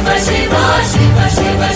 Shiv Shiv Shiv